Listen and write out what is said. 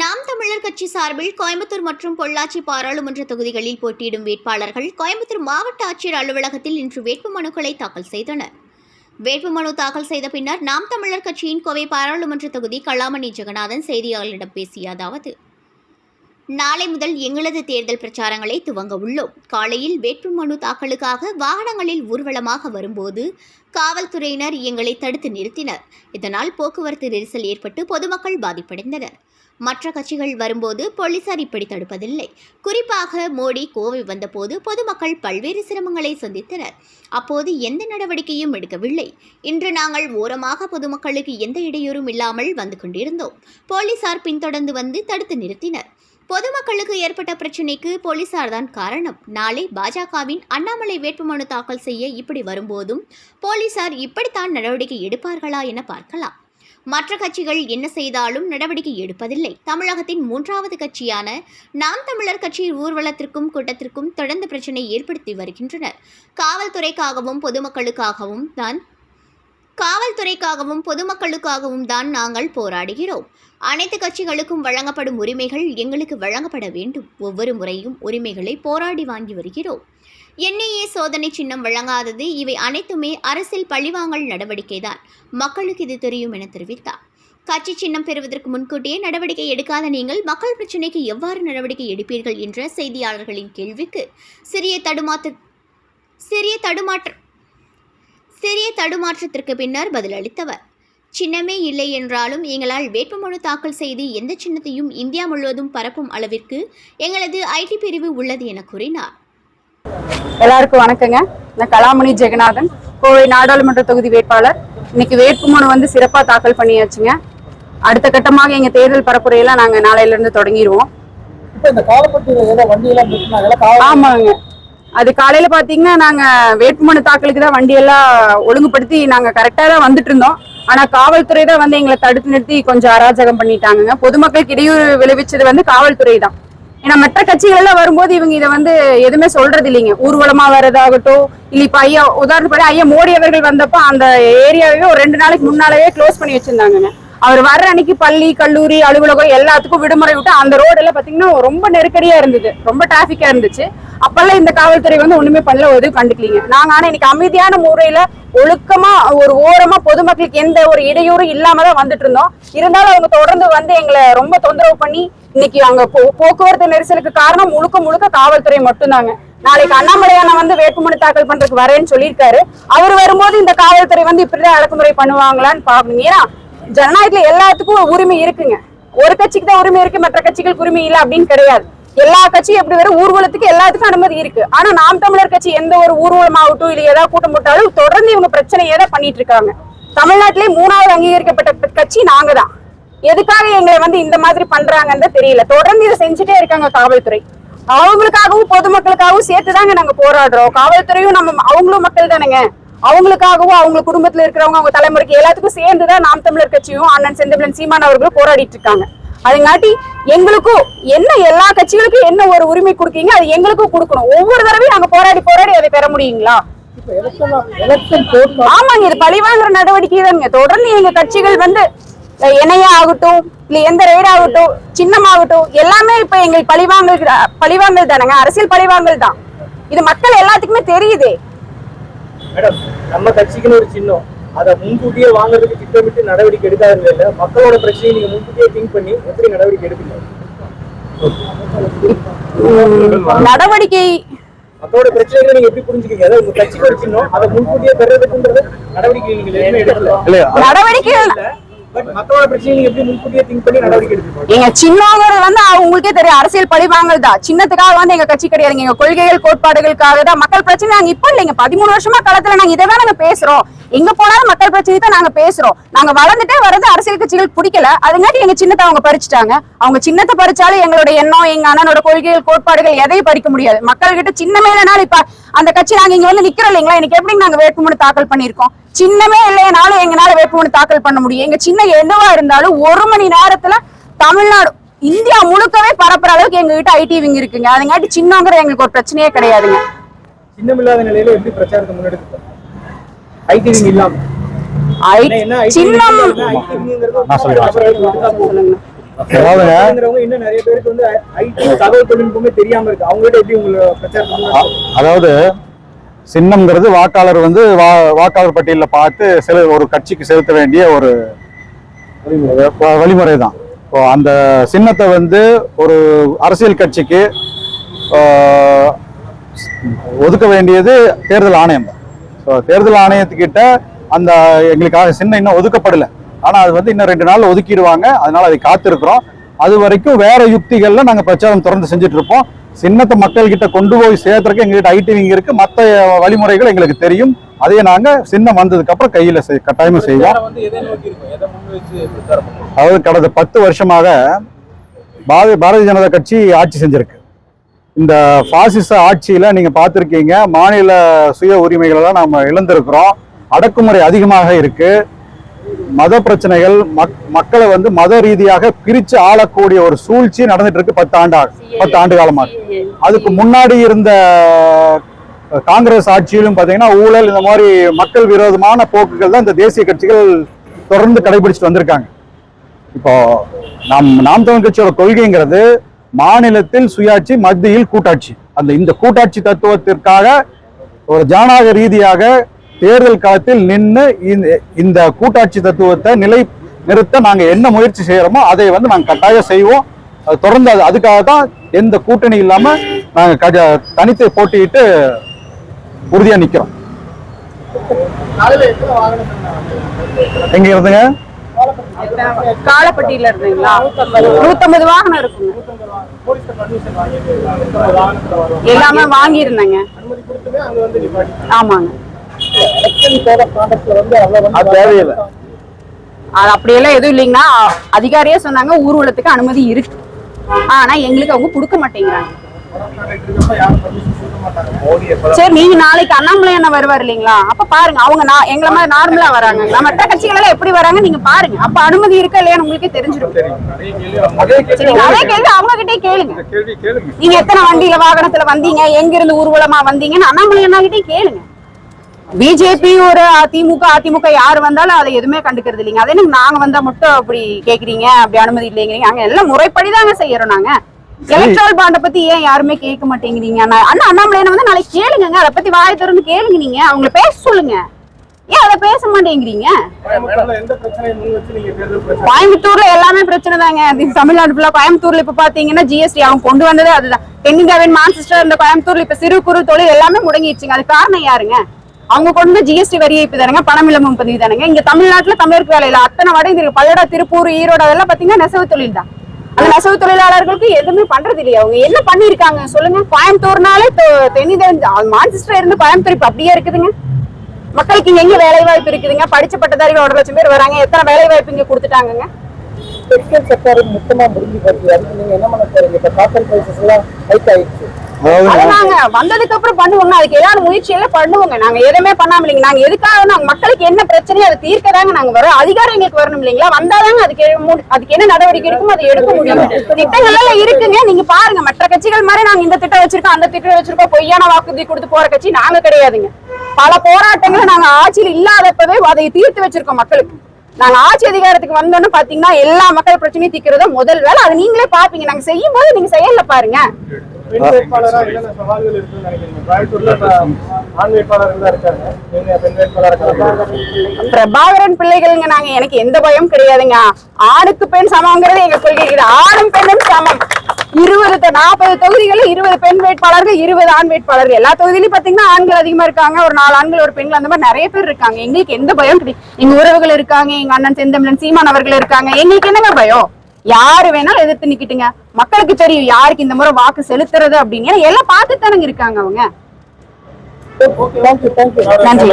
நாம் தமிழர் கட்சி சார்பில் கோயம்புத்தூர் மற்றும் பொள்ளாச்சி பாராளுமன்ற தொகுதிகளில் போட்டியிடும் வேட்பாளர்கள் கோயம்புத்தூர் மாவட்ட ஆட்சியர் அலுவலகத்தில் இன்று வேட்புமனுக்களை தாக்கல் செய்தனர். வேட்புமனு தாக்கல் செய்த பின்னர் நாம் தமிழர் கட்சியின் கோவை பாராளுமன்ற தொகுதி கலாமணி ஜெகநாதன் செய்தியாளர்களிடம் பேசிய அதாவது நாளை முதல் எங்களது தேர்தல் பிரச்சாரங்களை துவங்க உள்ளோம். காலையில் வேட்புமனு தாக்கலுக்காக வாகனங்களில் ஊர்வலமாக வரும்போது காவல்துறையினர் எங்களை தடுத்து நிறுத்தினர். இதனால் போக்குவரத்து நெரிசல் ஏற்பட்டு பொதுமக்கள் பாதிப்படைந்தனர். மற்ற கட்சிகள் வரும்போது போலீசார் இப்படி தடுப்பதில்லை. குறிப்பாக மோடி கோவை வந்தபோது பொதுமக்கள் பல்வேறு சிரமங்களை சந்தித்தனர். அப்போது எந்த நடவடிக்கையும் எடுக்கவில்லை. இன்று நாங்கள் ஓரமாக பொதுமக்களுக்கு எந்த இடையூறும் இல்லாமல் வந்து கொண்டிருந்தோம். போலீசார் பின்தொடர்ந்து வந்து தடுத்து நிறுத்தினர். பொதுமக்களுக்கு ஏற்பட்ட பிரச்சினைக்கு போலீசார் தான் காரணம். நாளை பாஜகவின் அண்ணாமலை வேட்புமனு தாக்கல் செய்ய இப்படி வரும்போதும் போலீசார் இப்படித்தான் நடவடிக்கை எடுப்பார்களா என பார்க்கலாம். மற்ற கட்சிகள் என்ன செய்தாலும் நடவடிக்கை எடுப்பதில்லை. தமிழகத்தின் மூன்றாவது கட்சியான நாம் தமிழர் கட்சி ஊர்வலத்திற்கும் கூட்டத்திற்கும் தொடர்ந்து பிரச்சனை ஏற்படுத்தி வருகின்றனர். காவல்துறைக்காகவும் பொதுமக்களுக்காகவும் தான் காவல்துறைக்காகவும் பொதுமக்களுக்காகவும் தான் நாங்கள் போராடுகிறோம். அனைத்து கட்சிகளுக்கும் வழங்கப்படும் உரிமைகள் எங்களுக்கு வழங்கப்பட வேண்டும். ஒவ்வொரு முறையும் உரிமைகளை போராடி வாங்கி வருகிறோம். என்ஐஏ சோதனை சின்னம் வழங்காதது இவை அனைத்துமே அரசியல் பழிவாங்கல் நடவடிக்கைதான் மக்களுக்கு இது தெரியும் என தெரிவித்தார். கட்சி சின்னம் பெறுவதற்கு முன்கூட்டியே நடவடிக்கை எடுக்காத நீங்கள் மக்கள் பிரச்சினைக்கு எவ்வாறு நடவடிக்கை எடுப்பீர்கள் என்ற செய்தியாளர்களின் கேள்விக்கு சிறிய தடுமாற்ற சிறிய தடுமாற்ற சிறிய தடுமாற்றத்திற்கு பின்னர் பதிலளித்தவர். சின்னமே இல்லை என்றாலும் எங்களால் வேட்புமனு தாக்கல் செய்து எந்த சின்னத்தையும் இந்தியா முழுவதும் பரப்பும் அளவிற்கு எங்களது ஐடி பிரிவு உள்ளது என கூறினார். எல்லாருக்கும் வணக்கங்க. நான் கலாமணி ஜெகநாதன் கோவை நாடாளுமன்ற தொகுதி வேட்பாளர். இன்னைக்கு வேட்புமனு வந்து சிறப்பா தாக்கல் பண்ணியாச்சுங்க. அடுத்த கட்டமாக எங்க தேர்தல் பரப்புரையெல்லாம் நாங்க நாளையில இருந்து தொடங்கிடுவோம் ஆமாங்க. அது காலையில பாத்தீங்கன்னா நாங்க வேட்புமனு தாக்கலுக்கு தான் வண்டியெல்லாம் ஒழுங்குபடுத்தி நாங்க கரெக்டா தான் வந்துட்டு இருந்தோம். ஆனா காவல்துறை தான் வந்து எங்களை தடுத்து நிறுத்தி கொஞ்சம் அராஜகம் பண்ணிட்டாங்க பொதுமக்களுக்கு இடையூறு விளைவிச்சது வந்து காவல்துறை தான். ஏன்னா மற்ற கட்சிகள் எல்லாம் வரும்போது இவங்க இதை வந்து எதுவுமே சொல்றது இல்லைங்க. ஊர்வலமா வர்றதாகட்டும் இல்ல இப்ப ஐயா உதாரணப்படி ஐயா மோடி அவர்கள் வந்தப்போ அந்த ஏரியாவே ஒரு ரெண்டு நாளைக்கு முன்னாலேயே க்ளோஸ் பண்ணி வச்சிருந்தாங்க அவர் வர்ற அன்னைக்கு பள்ளி கல்லூரி அலுவலகம் எல்லாத்துக்கும் விடுமுறை விட்டு அந்த ரோடு எல்லாம் பாத்தீங்கன்னா ரொம்ப நெருக்கடியா இருந்தது. ரொம்ப டிராபிக்கா இருந்துச்சு. அப்பெல்லாம் இந்த காவல்துறை வந்து ஒண்ணுமே பண்ணல உதவி கண்டுக்கலீங்க. நாங்க ஆனா இன்னைக்கு அமைதியான முறையில ஒழுக்கமா ஒரு ஓரமா பொதுமக்களுக்கு எந்த ஒரு இடையூறும் இல்லாம தான் வந்துட்டு இருந்தோம். இருந்தாலும் அவங்க தொடர்ந்து வந்து எங்களை ரொம்ப தொந்தரவு பண்ணி இன்னைக்கு அங்க போ- போக்குவரத்து நெரிசலுக்கு காரணம் முழுக்க முழுக்க காவல்துறை மட்டும்தாங்க. நாளைக்கு அண்ணாமலையான வந்து வேட்புமனு தாக்கல் பண்றதுக்கு வரேன்னு சொல்லியிருக்காரு. அவர் வரும்போது இந்த காவல்துறை வந்து இப்படிதான் அடக்குமுறை பண்ணுவாங்களான்னு பாக்கணும். ஏன்னா ஜனநாயகத்துல எல்லாத்துக்கும் உரிமை இருக்குங்க. ஒரு கட்சிக்கு தான் உரிமை இருக்கு மற்ற கட்சிகளுக்கு உரிமை இல்லை அப்படின்னு கிடையாது. எல்லா கட்சியும் எப்படி வேற ஊர்வலத்துக்கு எல்லாத்துக்கும் அனுமதி இருக்கு. ஆனா நாம் தமிழர் கட்சி எந்த ஒரு ஊர்வலம் ஆகட்டும் இல்ல ஏதாவது கூட்டம் போட்டாலும் தொடர்ந்து இவங்க பிரச்சனையை தான் பண்ணிட்டு இருக்காங்க. தமிழ்நாட்டிலே மூணாவது அங்கீகரிக்கப்பட்ட கட்சி நாங்க தான் எதுக்காக எங்களை வந்து இந்த மாதிரி பண்றாங்கன்னு தெரியல. தொடர்ந்து இதை செஞ்சுட்டே இருக்காங்க காவல்துறை. அவங்களுக்காகவும் பொதுமக்களுக்காகவும் சேர்த்துதாங்க நாங்க போராடுறோம். காவல்துறையும் நம்ம அவங்களும் மக்கள் தானேங்க. அவங்களுக்காகவும் அவங்க குடும்பத்துல இருக்கிறவங்க அவங்க தலைமுறைக்கு எல்லாத்துக்கும் சேர்ந்துதான் நாம் தமிழர் கட்சியும் அண்ணன் செந்தமிழன் சீமான் அவர்களும் போராடிட்டு இருக்காங்க. அதுங்காட்டி எங்களுக்கும் என்ன எல்லா கட்சிகளுக்கும் என்ன ஒரு உரிமை கொடுக்கீங்க அது எங்களுக்கும் கொடுக்கணும். ஒவ்வொரு தடவையும் நாங்க போராடி போராடி அதை பெற முடியுங்களா? ஆமாங்க இது பழிவாங்கிற நடவடிக்கை தானுங்க. தொடர்ந்து எங்க கட்சிகள் வந்து அஹ், இணைய ஆகட்டும் இல்ல எந்த ரெய்ட் ஆகட்டும் சின்னமாகட்டும் எல்லாமே இப்ப எங்களுக்கு பழிவாங்கல் பழிவாங்கல் தானங்க அரசியல் பழிவாங்கல் தான். இது மக்கள் எல்லாத்துக்குமே தெரியுதே. மேடம் நம்ம கட்சிக்குன்னு ஒரு சின்னம். அதை முன்கூட்டியே வாங்குறதுக்கு திட்டமிட்டு நடவடிக்கை எடுக்காத நிலையில மக்களோட பிரச்சனையை நீங்க முன்கூட்டியே திங்க் பண்ணி எப்படி நடவடிக்கை எடுப்பீங்க? நடவடிக்கை மக்களோட பிரச்சனைகளை நீங்க எப்படி புரிஞ்சுக்கீங்க அதாவது உங்க கட்சிக்கு ஒரு சின்னம் அதை முன்கூட்டியே பெறதுக்குன்றது நடவடிக்கை நீங்க நடவடிக்கை எங்க சின்னங்கிறது வந்து அவங்களுக்கே தெரியும் அரசியல் பழிவாங்கல் தான் சின்னத்துக்காக வந்து எங்க கட்சி கிடையாதுங்க எங்க கொள்கைகள் கோட்பாடுகளுக்காக தான் மக்கள் பிரச்சனை நாங்க இப்ப இல்லைங்க. பதிமூணு வருஷமா களத்துல நாங்க இதை தான் நாங்க பேசுறோம். எங்க போனாலும் மக்கள் பிரச்சனை தான் நாங்க பேசுறோம். நாங்க வளர்ந்துட்டே வர்றது அரசியல் கட்சிகள் பிடிக்கல. அதுங்காட்டி எங்க சின்னத்தை அவங்க பறிச்சுட்டாங்க. அவங்க சின்னத்தை பறிச்சாலும் எங்களோட எண்ணம் எங்க அண்ணனோட கொள்கைகள் கோட்பாடுகள் எதையும் பறிக்க முடியாது. மக்கள் கிட்ட சின்னமே இல்லைனாலும் இப்ப அந்த கட்சி நாங்க இங்க வந்து நிக்கிறோம் இல்லைங்களா? இன்னைக்கு எப்படி நாங்க வேட்புமனு தாக்கல் பண்ணிருக்கோம் சின்னமே இல்லைனாலும் எங்களால வேட்புமனு தாக்கல் பண்ண முடியும். எங்க சின்ன எதுவா இருந்தாலும் ஒரு மணி நேரத்துல தமிழ்நாடு இந்தியா முழுக்கவே பரப்புற அளவுக்கு எங்க கிட்ட ஐடி விங் இருக்குங்க. அதுங்காட்டி சின்னங்கிற எங்களுக்கு ஒரு பிரச்சனையே கிடையாதுங்க. சின்னம் இல்லாத நிலையில எப்படி பிரச்சாரத்தை முன்னெடுத்து ஐடி இல்லாம. ஐ- என்ன IT சின்னம். சொல்லுங்க. அதாவது சின்னம்ங்கிறது வாக்காளர் வந்து வாக்காளர் பட்டியலில் பார்த்து செலு ஒரு கட்சிக்கு செலுத்த வேண்டிய ஒரு வழிமுறை. தான் இப்போ அந்த சின்னத்தை வந்து ஒரு அரசியல் கட்சிக்கு ஒதுக்க வேண்டியது தேர்தல் ஆணையம். தான் ஸோ தேர்தல் ஆணையத்துக்கிட்ட அந்த எங்களுக்காக சின்னம் இன்னும் ஒதுக்கப்படலை. ஆனால் அது வந்து இன்னும் ரெண்டு நாள் ஒதுக்கிடுவாங்க. அதனால அதை காத்திருக்கிறோம். அது வரைக்கும் வேற யுக்திகள்ல நாங்கள் பிரச்சாரம் தொடர்ந்து செஞ்சுட்டு இருப்போம். சின்னத்தை மக்கள்கிட்ட கொண்டு போய் சேர்த்துறதுக்கு எங்ககிட்ட ஐடி விங் இருக்கு. மற்ற வழிமுறைகள் எங்களுக்கு தெரியும். அதையே நாங்க சின்னம் வந்ததுக்கு அப்புறம் கையில செய்- கட்டாயமா செய்வோம். அதாவது கடந்த பத்து வருஷமாக பாரதிய பாரதிய ஜனதா கட்சி ஆட்சி செஞ்சிருக்கு. இந்த பாசிச ஆட்சியில நீங்க பார்த்திருக்கீங்க மாநில சுய உரிமைகள் எல்லாம் நம்ம இழந்திருக்கிறோம். அடக்குமுறை அதிகமாக இருக்கு. மத பிரச்சனைகள் மக்- மக்களை வந்து மத ரீதியாக பிரிச்சு ஆளக்கூடிய ஒரு சூழ்ச்சி நடந்துட்டு இருக்கு பத்து ஆண்டு பத்து ஆண்டு காலமாக அதுக்கு முன்னாடி இருந்த காங்கிரஸ் ஆட்சியிலும் பாத்தீங்கன்னா ஊழல் இந்த மாதிரி மக்கள் விரோதமான போக்குகள் தான் இந்த தேசிய கட்சிகள் தொடர்ந்து கடைபிடிச்சிட்டு வந்திருக்காங்க. இப்போ நாம் நாம் தமிழ் கட்சியோட கொள்கைங்கிறது மாநிலத்தில் சுயாட்சி மத்தியில் கூட்டாட்சி. அந்த இந்த கூட்டாட்சி தத்துவத்திற்காக ஒரு ஜனநாயக ரீதியாக தேர்தல் காலத்தில் நின்று இந்த- இந்த கூட்டாட்சி தத்துவத்தை நிலை நிறுத்த நாங்கள் என்ன முயற்சி செய்கிறோமோ அதை வந்து நாங்கள் கட்டாயம் செய்வோம். அது தொடர்ந்து அது அதுக்காக தான் எந்த கூட்டணி இல்லாமல் நாங்கள் கஜ- தனித்து போட்டியிட்டு உறுதியாக நிற்கிறோம் எங்க இருந்துங்க? காலப்பட்டியில இருந்தீங்களா? நூத்தம்பது வாகனம் இருக்குங்க. எல்லாமே வாங்கி இருந்தேங்க ஆமாங்க. அது தேவையில்லை. அது அப்படியெல்லாம் எதுவும் இல்லைங்கன்னா அதிகாரியே சொன்னாங்க ஊர்வலத்துக்கு அனுமதி இருக்கு. ஆனா எங்களுக்கு அவங்க கொடுக்க மாட்டேங்கிறாங்க. சரி நீங்க நாளைக்கு அண்ணாமலை அண்ணன் வருவார் இல்லைங்களா? அப்ப பாருங்க அவங்க நான் எங்களை மாதிரி நார்மலா வராங்க. மற்ற கட்சிகள் எல்லாம் எப்படி வராங்க நீங்க பாருங்க. அப்ப அனுமதி இருக்கா இல்லையான்னு உங்களுக்கே தெரிஞ்சிடும். அதே கேள்வி அவங்க கிட்டே கேளுங்க. நீங்க எத்தனை வண்டியில வாகனத்துல வந்தீங்க எங்க இருந்து ஊர்வலமா வந்தீங்கன்னு அண்ணாமலை அண்ணா கிட்டே கேளுங்க. பிஜேபி ஒரு திமுக அதிமுக யார் வந்தாலும் அதை எதுவுமே கண்டுக்கிறது இல்லைங்க. அதே நீங்க நாங்க வந்தா மட்டும் அப்படி கேக்குறீங்க அப்படி அனுமதி இல்லைங்கிறீங்க. அங்க எல்லாம் முறைப்படிதாங்க செய்யறோம் நாங்க. எலக்ட்ரல் பாண்ட பத்தி ஏன் யாருமே கேட்க மாட்டேங்கிறீங்க? அண்ணா அண்ணா அண்ணாமலை வந்து நாளைக்கு கேளுங்க அதை பத்தி வாயை திறந்து கேளுங்க நீங்க. அவங்கள பேச சொல்லுங்க. ஏன் அதை பேச மாட்டேங்கிறீங்க? கோயம்புத்தூர்ல எல்லாமே பிரச்சனை தாங்க. தமிழ்நாடு ஃபுல்லா கோயம்புத்தூர்ல இப்ப பாத்தீங்கன்னா ஜிஎஸ்டி அவங்க கொண்டு வந்தது அதுதான். தென்னிந்தியாவின் மான்செஸ்டர் இந்த கோயம்புத்தூர்ல இப்ப சிறு குறு தொழில் எல்லாமே முடங்கிடுச்சுங்க. அது காரணம் யாருங்க? அவங்க கொண்டு ஜிஎஸ்டி வரி ஏய்ப்பு தானுங்க பணம் இல்லாம பதிவு தானுங்க. இங்க தமிழ்நாட்டுல தமிழருக்கு வேலையில அத்தனை வட இருக்கு. பல்லடா திருப்பூர் ஈரோடு அதெல்லாம் பாத்தீங்கன்னா நெசவு தொழில் தான். அந்த நெசவு தொழிலாளர்களுக்கு எதுவுமே பண்றது இல்லையா? அவங்க என்ன பண்ணிருக்காங்க சொல்லுங்க. கோயம்புத்தூர்னாலே தொ- மான்செஸ்டர் இருந்து கோயம்புத்தூர் இப்ப அப்படியே இருக்குதுங்க. மக்களுக்கு இங்க எங்க வேலை வாய்ப்பு இருக்குதுங்க? படிச்ச பட்டதாரிகள் ஒரு லட்சம் பேர் வராங்க. எத்தனை வேலை வாய்ப்பு இங்க கொடுத்துட்டாங்க டெக்ஸ்டைல் செக்டர் மொத்தமா முடிஞ்சு போச்சு. அதுக்கு நீங்க என்ன பண்ண போறீங்க? இப்ப காட்டன் பிரைசஸ் எல்லாம் ஹைக் ஆயிடுச்சு. நாங்க வந்ததுக்கு அப்புறம் பண்ணுவோங்க அதுக்கு ஏதாவது முயற்சி எல்லாம் பண்ணுவோங்க. நாங்க எதுவுமே பண்ணாம இல்லைங்க. நாங்க எதுக்காக நாங்க மக்களுக்கு என்ன பிரச்சனையோ அதை தீர்க்க தாங்க நாங்க வரோம். அதிகாரம் எங்களுக்கு வரணும் இல்லைங்களா? வந்தாதாங்க அதுக்கு அதுக்கு என்ன நடவடிக்கை இருக்குமோ அதை எடுக்க முடியும். திட்டங்கள் எல்லாம் இருக்குங்க. நீங்க பாருங்க. மற்ற கட்சிகள் மாதிரி நாங்க இந்த திட்டம் வச்சிருக்கோம் அந்த திட்டம் வச்சிருக்கோம். பொய்யான வாக்குறுதி கொடுத்து போற கட்சி நாங்க கிடையாதுங்க. பல போராட்டங்களை நாங்க ஆட்சியில் இல்லாதப்பவே அதை தீர்த்து வச்சிருக்கோம் மக்களுக்கு. நாங்க ஆட்சி அதிகாரத்துக்கு வந்தோன்னு பாத்தீங்கன்னா எல்லா மக்கள் பிரச்சனையும் தீர்க்கிறதா முதல் வேலை. அது நீங்களே பாப்பீங்க. நாங்க செய்யும் போது நீங்க செயல்ல பாருங்க. பிரபாகரன் பிள்ளைகள்ங்க நாங்க. எனக்கு எந்த பயம் கிடையாதுங்க. ஆணுக்கு பெண் சமங்கிறது எங்க கொள்கை ஆணும் பெண்ணும் சமம். இருபது நாற்பது தொகுதிகளில் இருபது பெண் வேட்பாளர்கள் இருபது ஆண் வேட்பாளர்கள். எல்லா தொகுதியிலும் பாத்தீங்கன்னா ஆண்கள் அதிகமா இருக்காங்க. ஒரு நாலு ஆண்கள் ஒரு பெண்கள் அந்த மாதிரி நிறைய பேர் இருக்காங்க. எங்களுக்கு எந்த பயம் கிடையாது எங்க உறவுகள் இருக்காங்க எங்க அண்ணன் செந்தமிழன் சீமான் அவர்கள் இருக்காங்க. எங்களுக்கு என்னங்க பயம்? யாரு வேணாலும் எதிர்த்து நிக்கட்டுங்க. மக்களுக்கு தெரியும் யாருக்கு இந்த முறை வாக்கு செலுத்துறது அப்படின்னு. எல்லாம் பார்த்து தானங்க இருக்காங்க அவங்க. நன்றி.